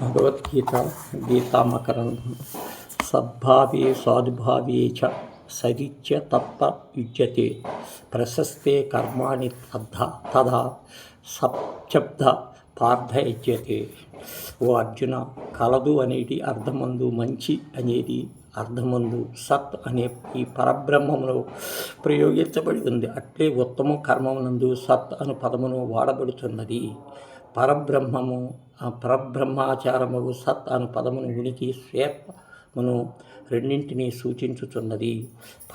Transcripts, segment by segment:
భగవద్గీత గీతామకరంధం సద్భావే సాధుభావే చ సదిత్య తప్ప యుజ్యతే ప్రశస్తే కర్మాణి తద్ధ తదా పార్థ పార్థయుజ్యతే. ఓ అర్జున కలదు అనేది అర్థమందు మంచి అనేది అర్థమందు సత్ అనే ఈ పరబ్రహ్మంలో ప్రయోగించబడి ఉంది. అట్లే ఉత్తమ కర్మమునందు సత్ అను పదమును వాడబడుతున్నది. పరబ్రహ్మము ఆ పరబ్రహ్మాచారము సత్ అను పదమును ఉనికి శ్వేతమును రెండింటినీ సూచించుచున్నది.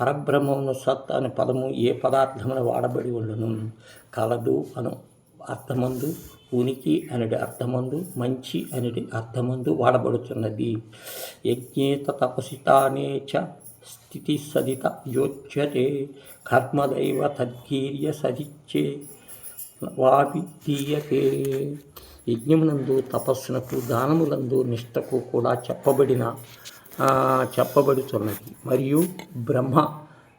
పరబ్రహ్మమును సత్ అనే పదము ఏ పదార్థమున వాడబడి ఉండును? కలదు అను అర్థమందు ఉనికి అనేది అర్థమందు మంచి అనేది అర్థమందు వాడబడుతున్నది యజ్ఞేత తపసితానే చ స్థితి సదిత యోచ్యతే కర్మదైవ తద్గీర్య సదిచ్చే వావిధీయతే యజ్ఞమునందు తపస్సునకు దానములందు నిష్టకు కూడా చెప్పబడిన చెప్పబడుతున్నది మరియు బ్రహ్మ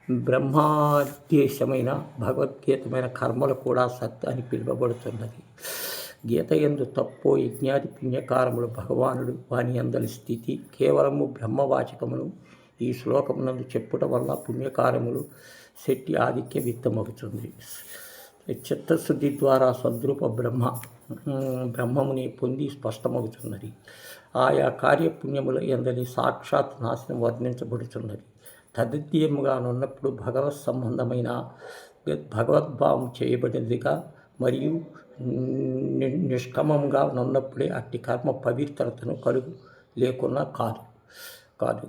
బ్రహ్మాదేశమైన భగవద్గీతమైన కర్మలు కూడా సత్ అని పిలువబడుతున్నది గీత ఎందు తప్పో యజ్ఞాది పుణ్యకారములు భగవానుడు వాని అందరి స్థితి కేవలము బ్రహ్మవాచకమును ఈ శ్లోకమునందు చెప్పుట వల్ల పుణ్యకారములు శెట్టి ఆధిక్య విత్తమవుతుంది చిత్తశుద్ధి ద్వారా సద్రూప బ్రహ్మ. బ్రహ్మముని పొంది స్పష్టమవుతున్నది ఆయా కార్యపుణ్యముల ఎందని సాక్షాత్ నాశనం వర్ణించబడుతున్నది తదిత్యముగా ఉన్నప్పుడు భగవత్ సంబంధమైన భగవద్భావం చేయబడినదిగా మరియు నిష్కమంగా ఉన్నప్పుడే అట్టి కర్మ పవిత్రతను కలుగు లేకున్నా కాదు. కాదు.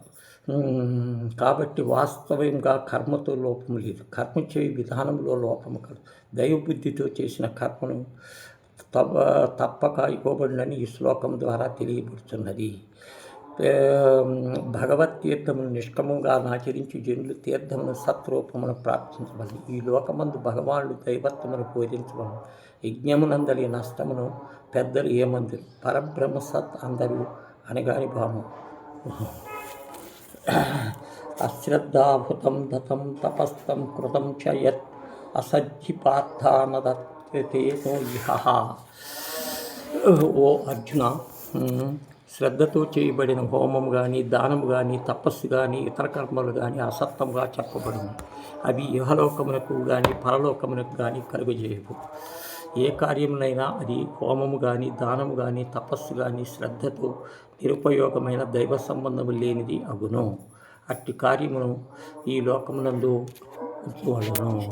కాబట్టి వాస్తవంగా కర్మతో లోపం లేదు. కర్మ చేయ విధానంలో లోపము కాదు. దైవబుద్ధితో చేసిన కర్మను తప్ప తప్పక ఇవ్వబడినని ఈ శ్లోకం ద్వారా తెలియబడుతున్నది భగవత్ తీర్థమును నిష్కమంగా ఆచరించి జనులు తీర్థమును సత్రూపమును ప్రార్థించమని ఈ లోకమందు భగవానుడు దైవత్వమును పూజించమని యజ్ఞమునందలి నష్టమును పెద్దలు ఏమందరు? పరబ్రహ్మ సత్ అందరు అనగాని భావం అశ్రద్ధాభుతం దతం తపస్తం కృతం చ యత్ అసజ్జిపార్థానదత్తేనో ఇహ ఓ అర్జున శ్రద్ధతో చేయబడిన హోమం కానీ దానం కానీ తపస్సు కానీ ఇతర కర్మలు కానీ అసత్తంగా చెప్పబడింది అవి ఇహలోకమునకు కానీ పరలోకమునకు కానీ కలుగజేయవు. ఏ కార్యమునైనా అది హోమము కానీ దానము కానీ తపస్సు కానీ శ్రద్ధతో నిరుపయోగమైన దైవ సంబంధము లేనిది అగును. అట్టి కార్యమును ఈ లోకమునందు వలన